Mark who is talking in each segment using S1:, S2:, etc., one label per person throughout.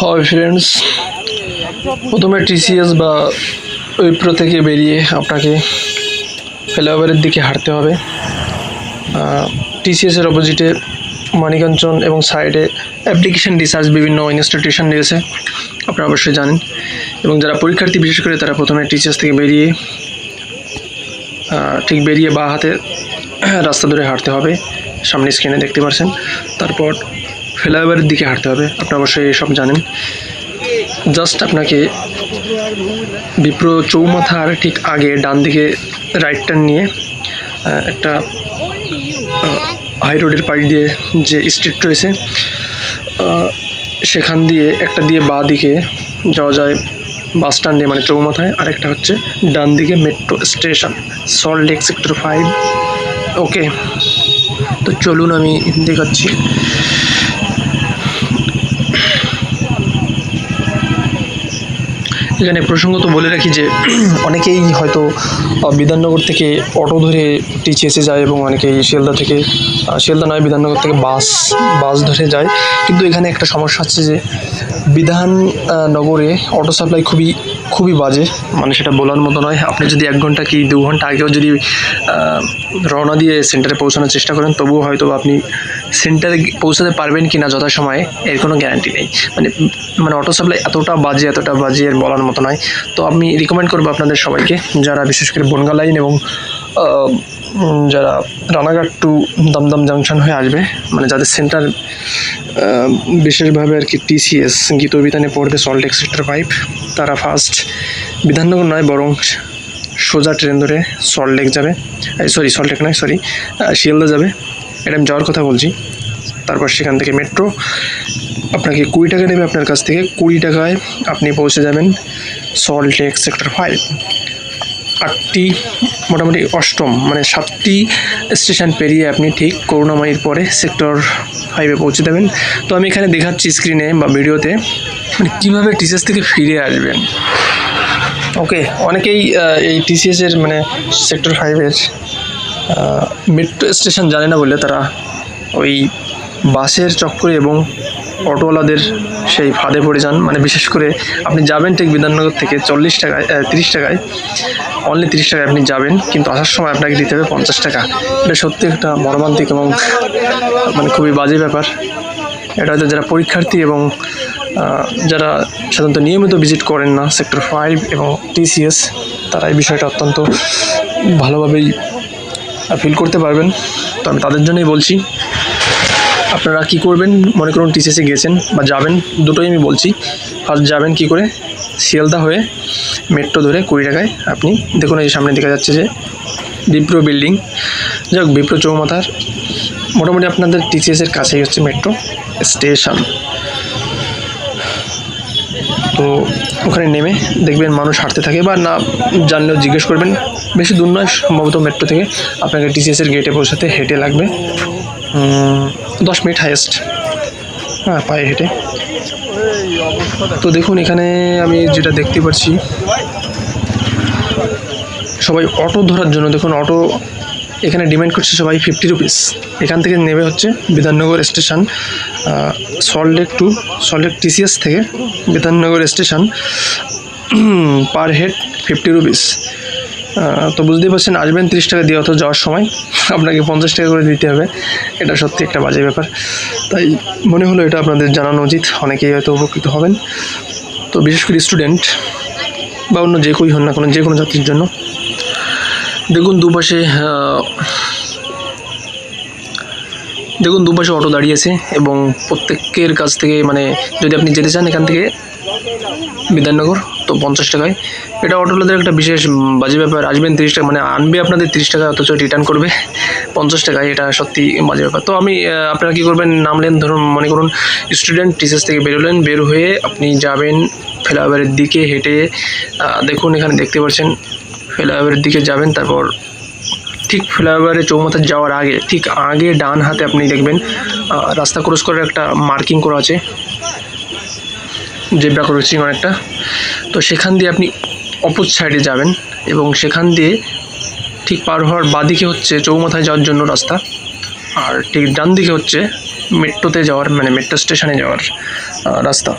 S1: হয় ফ্রেন্ডস প্রথমে টিসিএস বা উইপ্রো থেকে বেরিয়ে আপনাকে ফ্লাইওভারের দিকে হাঁটতে হবে। টিসিএসের অপোজিটে মানিকাঞ্চন এবং সাইডে অ্যাপ্লিকেশন রিসার্চ বিভিন্ন ইনস্টিটিউশন রয়েছে। আপনারা অবশ্যই জানেন। এবং যারা পরীক্ষার্থী, বিশেষ করে তারা প্রথমে টিসিএস থেকে বেরিয়ে ঠিক বেরিয়ে বা হাতে রাস্তা ধরে হাঁটতে হবে। সামনে স্ক্রিনে দেখতে পাচ্ছেন তারপর ফ্লাইওভারের দিকে হাঁটতে হবে। আপনি অবশ্যই এসব জানেন। জাস্ট আপনাকে বিপ্র চৌমাথার ঠিক আগে ডান দিকে রাইট টার্ন নিয়ে একটা হাই রোডের পাশ দিয়ে যে স্ট্রিট রয়েছে সেখান দিয়ে একটা দিয়ে বাঁ দিকে যাওয়া যায় বাস স্ট্যান্ডে মানে চৌমাথায়। আরেকটা হচ্ছে ডান দিকে metro station Salt Lake Sector Five okay তো চলুন আমি দেখাচ্ছি। এখানে প্রসঙ্গত বলে রাখি যে অনেকেই হয়তো বিধাননগর থেকে অটো ধরে টিচিএসে যায় এবং অনেকেই শিয়ালদা থেকে শিয়ালদা নয়, বিধাননগর থেকে বাস বাস ধরে যায়। কিন্তু এখানে একটা সমস্যা হচ্ছে যে বিধান নগরে অটো সাপ্লাই খুবই খুবই বাজে। মানে সেটা বলার মতো নয়। আপনি যদি এক ঘণ্টা কি দু ঘণ্টা আগেও যদি রওনা দিয়ে সেন্টারে পৌঁছানোর চেষ্টা করেন, তবুও হয়তো আপনি সেন্টারে পৌঁছাতে পারবেন কি না যথাসময়ে, এর কোনো গ্যারান্টি নেই। মানে মানে অটো সাপ্লাই এতটা বাজে এতটা বাজে এর বলার মতো নয়। তো আমি রিকমেন্ড করব আপনাদের সবাইকে, যারা বিশেষ করে বনগা লাইন এবং যারা রানাঘাট টু দমদম জাংশন হয়ে আসবে মানে যাদের সেন্টার বিশেষভাবে আর কি টিসিএস গীত অভিধানে পড়বে সল্টেক সেক্টর ফাইভ তারা ফার্স্ট বিধাননগর নয়, বরং সোজা ট্রেন ধরে সল্ট সল্টলেক যাবে সরি সল্ট সল্টলেক নয় সরি শিয়ালদা যাবে। এটা আমি যাওয়ার কথা বলছি। তারপর সেখান থেকে মেট্রো আপনাকে কুড়ি টাকা নেবে আপনার কাছ থেকে। কুড়ি টাকায় আপনি পৌঁছে যাবেন সল্ট লেক সেক্টর ফাইভ আটটি, মোটামুটি অষ্টম মানে সাতটি স্টেশন পেরিয়ে আপনি ঠিক করুণাময়ীর পরে সেক্টর ফাইভে পৌঁছে দেবেন তো আমি এখানে দেখাচ্ছি স্ক্রিনে বা ভিডিওতে মানে কীভাবে টিচার্স থেকে ফিরে আসবেন। ওকে অনেকেই এই টিসিএসের মানে সেক্টর ফাইভের মেট্রো স্টেশন জানে না বলে তারা ওই বাসের চক্করে এবং অটোওয়ালাদের সেই ফাঁদে পড়ে যান। মানে বিশেষ করে আপনি যাবেন ঠিক বিধাননগর থেকে চল্লিশ টাকায় তিরিশ টাকায় অনলি তিরিশ টাকায় আপনি যাবেন, কিন্তু আসার সময় আপনাকে দিতে হবে পঞ্চাশ টাকা। এটা সত্যি একটা মর্মান্তিক এবং মানে খুবই বাজে ব্যাপার। এটা হয়তো যারা পরীক্ষার্থী এবং যারা সাধারণত নিয়মিত ভিজিট করেন না সেক্টর ফাইভ এবং টিসিএস তারা এই বিষয়টা অত্যন্ত ভালোভাবেই ফিল করতে পারবেন। তো আমি তাদের জন্যই বলছি আপনারা কি করবেন? মনে করুন টিসিএসে গেছেন বা যাবেন, দুটোই আমি বলছি। ফার্স্ট যাবেন কি করে? শিয়ালদা হয়ে মেট্রো ধরে কুড়ি টাকায় আপনি দেখুন এই যে সামনে দেখা যাচ্ছে যে বিপ্রো বিল্ডিং যাই হোক বিপ্রো চৌমাথার। মোটামুটি আপনাদের টিসিএসের কাছেই হচ্ছে মেট্রো স্টেশন তো ওখানে নেমে দেখবেন মানুষ হাঁটতে থাকে বা না জানলেও জিজ্ঞেস করবেন। বেশি দূর নয়, সম্ভবত মেট্রো থেকে আপনাকে টিসিএসের গেটে পৌঁছাতে হেঁটে লাগবে। দশ মিনিট হাইয়েস্ট হ্যাঁ পায়ে হেঁটে। তো দেখুন, এখানে আমি যেটা দেখতে পাচ্ছি, সবাই অটো ধরার জন্য, দেখুন অটো এখানে ডিমান্ড করছে সবাই ফিফটি রুপিস এখান থেকে নেবে হচ্ছে Bidhannagar station Salt Lake to Salt Lake TCS থেকে Bidhannagar station per head fifty rupees তো বুঝতেই পারছেন, আসবেন তিরিশ টাকা দিয়ে অত যাওয়ার সময়। আপনাকে পঞ্চাশ টাকা করে দিতে হবে। এটা সত্যি একটা বাজে ব্যাপার। তাই মনে হলো এটা আপনাদের জানানো উচিত। অনেকেই হয়তো উপকৃত হবেন। তো বিশেষ করে স্টুডেন্ট বা অন্য যে কেউই হন না কোনো, যে কোনো যাত্রীর জন্য। দেখুন দুপাশে দেখুন দুপাশে অটো দাঁড়িয়েছে এবং প্রত্যেকের কাছ থেকে মানে যদি আপনি যেতে চান এখান থেকে, বিধাননগর। তো পঞ্চাশ টাকায়। এটা অটোওয়ালাদের একটা বিশেষ বাজে ব্যাপার। আসবেন তিরিশ টাকা মানে আনবে আপনাদের তিরিশ টাকা অথচ রিটার্ন করবে পঞ্চাশ টাকায়। এটা সত্যি বাজে ব্যাপার। তো আমি আপনারা কী করবেন? নামলেন ধরুন, মনে করুন স্টুডেন্ট টিচার্স থেকে বেরোলেন বের হয়ে আপনি যাবেন ফ্লাইওভারের দিকে হেঁটে দেখুন এখানে দেখতে পাচ্ছেন ফ্লাইওভারের দিকে যাবেন, তারপর ঠিক ফ্লাইওভারে চৌমাথা যাওয়ার আগে, ঠিক আগে ডান হাতে আপনি দেখবেন রাস্তা ক্রস করার একটা মার্কিং করা আছে। জেব্রা ক্রসিং অনেকটা তো সেখান দিয়ে আপনি অপোজ সাইডে যাবেন এবং সেখান দিয়ে ঠিক পার হওয়ার বাদিকে হচ্ছে চৌমাথায় যাওয়ার জন্য রাস্তা। আর ঠিক ডান দিকে হচ্ছে মেট্রোতে যাওয়ার মানে মেট্রো স্টেশনে যাওয়ার রাস্তা।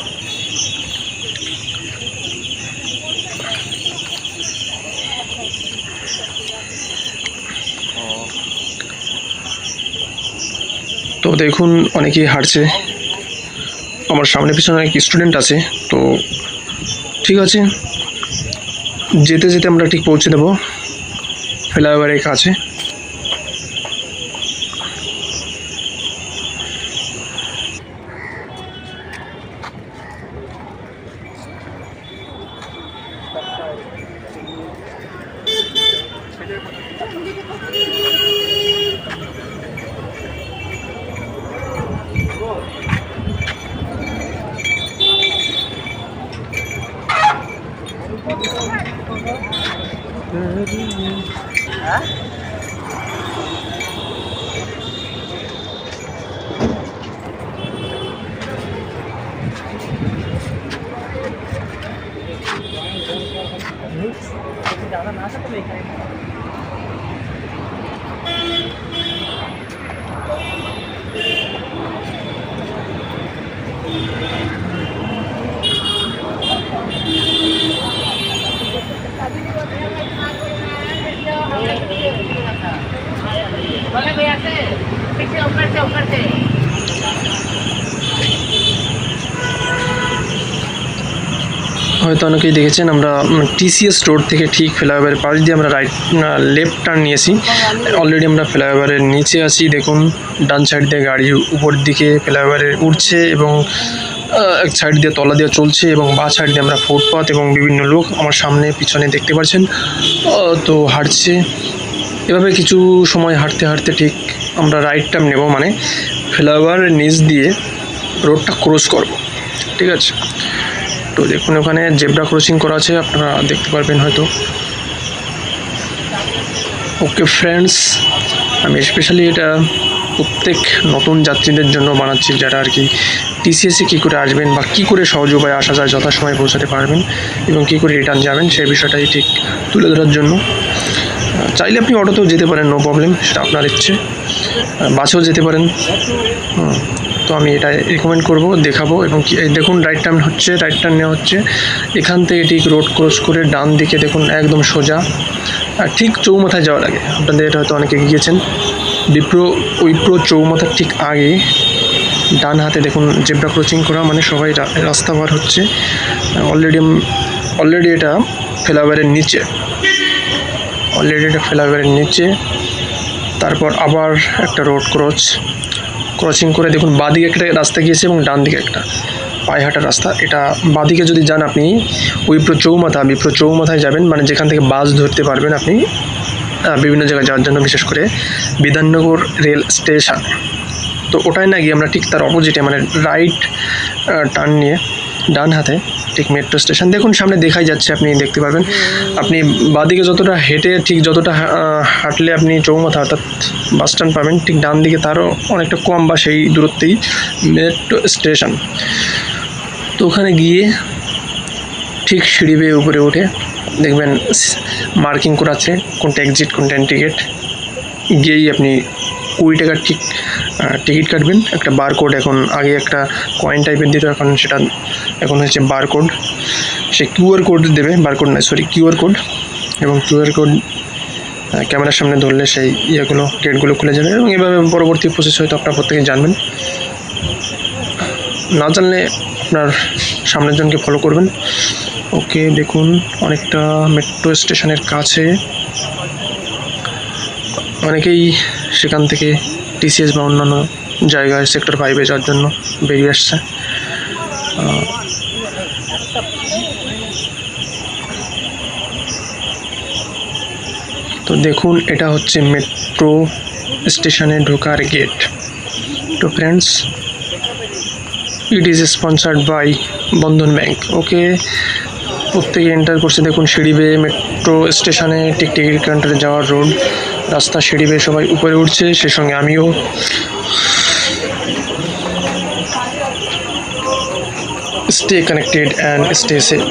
S1: তো দেখুন, অনেকেই হাঁটছে। আমার সামনে পিছনে অনেক স্টুডেন্ট আছে, তো ঠিক আছে। যেতে যেতে আমরা ঠিক পৌঁছে দেবো। ফ্লাইওভারের কাছে।
S2: nữa Hãy subscribe cho kênh Ghiền không bỏ Thank you.
S1: হয়তো অনেকেই দেখেছেন, আমরা টিসিএস রোড থেকে ঠিক ফ্লাইওভারের পাশ দিয়ে আমরা রাইট লেফট টার্ন নিয়েছি। অলরেডি আমরা ফ্লাইওভারের নিচে আছি, দেখুন, ডান সাইড দিয়ে গাড়ি উপর দিকে ফ্লাইওভারে উঠছে এবং এক সাইড দিয়ে তলা দিয়ে চলছে এবং বা সাইড দিয়ে আমরা ফুটপাথ এবং বিভিন্ন লোক আমার সামনে, পিছনে দেখতে পাচ্ছেন। তো হাঁটছে। এভাবে কিছু সময় হাঁটতে হাঁটতে ঠিক আমরা রাইট টার্ন নেব মানে ফ্লাইওভারের নিচ দিয়ে রোডটা ক্রস করব। ঠিক আছে? তো দেখুন, ওখানে জেব্রা ক্রসিং করা আছে, আপনারা দেখতে পারবেন হয়তো। ওকে ফ্রেন্ডস আমি স্পেশালি এটা প্রত্যেক নতুন যাত্রীদের জন্য বানাচ্ছি, যারা আর কি টিসিএসে কী করে আসবেন বা কী করে সহজ উপায়ে আসা যায়, যথাসময়ে পৌঁছাতে পারবেন এবং কী করে রিটার্ন যাবেন, সেই বিষয়টাই ঠিক তুলে ধরার জন্য। চাইলে আপনি অটোতেও যেতে পারেন নো প্রবলেম সেটা আপনার ইচ্ছে। বাসেও যেতে পারেন। তো আমি এটা রেকমেন্ড করব, দেখাবো এবং দেখুন রাইট টার্ন হচ্ছে রাইট টার্ন নেওয়া হচ্ছে। এখান থেকে ঠিক রোড ক্রস করে ডান দিকে দেখুন, একদম সোজা। ঠিক চৌমাথায় যাওয়ার আগে, আপনাদের হয়তো অনেকে গিয়েছেন। বিপ্রো উইপ্রো চৌমাথার ঠিক আগে ডান হাতে দেখুন জেব্রা ক্রসিং করা মানে সবাই রাস্তা পার হচ্ছে। অলরেডি অলরেডি এটা ফ্লাইওভারের নিচে। অলরেডি এটা ফ্লাইওভারের নিচে। তারপর আবার একটা রোড ক্রস ক্রসিং করে দেখুন, বাঁদিকে একটা রাস্তা গিয়েছে এবং ডান দিকে একটা পায়ে হাঁটার রাস্তা। এটা বাঁদিকে যদি যান আপনি উইপ্রো চৌমাথা বিপ্রো চৌমাথায় যাবেন মানে যেখান থেকে বাস ধরতে পারবেন আপনি বিভিন্ন জায়গায় যাওয়ার জন্য, বিশেষ করে বিধাননগর রেল স্টেশন। তো ওটাই না গিয়ে আমরা ঠিক তার অপোজিটে মানে রাইট টার্ন নিয়ে ডান হাতে ঠিক মেট্রো স্টেশন দেখুন, সামনে দেখাই যাচ্ছে, আপনি দেখতে পারবেন। আপনি বাদিকে যতটা হেঁটে, ঠিক যতটা হাঁটলে আপনি চৌমাথা, অর্থাৎ বাস স্ট্যান্ড পাবেন, ঠিক ডান দিকে তারও অনেকটা কম বা সেই দূরত্বেই মেট্রো স্টেশন তো ওখানে গিয়ে ঠিক সিঁড়ি বেয়ে উপরে উঠে দেখবেন মার্কিং করা আছে কোনটা এক্সিট কোনটা টিকিট গিয়েই আপনি কুড়ি টাকার ঠিক টিকিট কাটবেন। একটা বারকোড এখন, আগে একটা কয়েন টাইপের দিত, এখন সেটা, এখন হচ্ছে বারকোড সে কিউআর কোড দেবে বারকোড নয় সরি কিউআর কোড এবং কিউআর কোড ক্যামেরার সামনে ধরলে সেই ইয়েগুলো গেটগুলো খুলে যাবে এবং এভাবে পরবর্তী প্রসেস হয়তো আপনার প্রত্যেকে জানবেন। না জানলে আপনার সামনের জনকে ফলো করবেন। ওকে, দেখুন, অনেকটা মেট্রো স্টেশনের কাছে। অনেকেই সেখান থেকে টিসিএস বা অন্যান্য জায়গায় সেক্টর ফাইভে যাওয়ার জন্য বেরিয়ে আসছে। তো দেখুন, এটা হচ্ছে মেট্রো স্টেশনে ঢোকার গেট তো friends it is sponsored by Bandhan bank okay প্রত্যেকে এন্টার করছে, দেখুন সিঁড়ি বেয়ে মেট্রো স্টেশনে ঠিক টিকিট কাউন্টারে যাওয়ার রোড রাস্তা সিঁড়ি বেয়ে সবাই উপরে উঠছে সে সঙ্গে আমিও। Stay connected and stay safe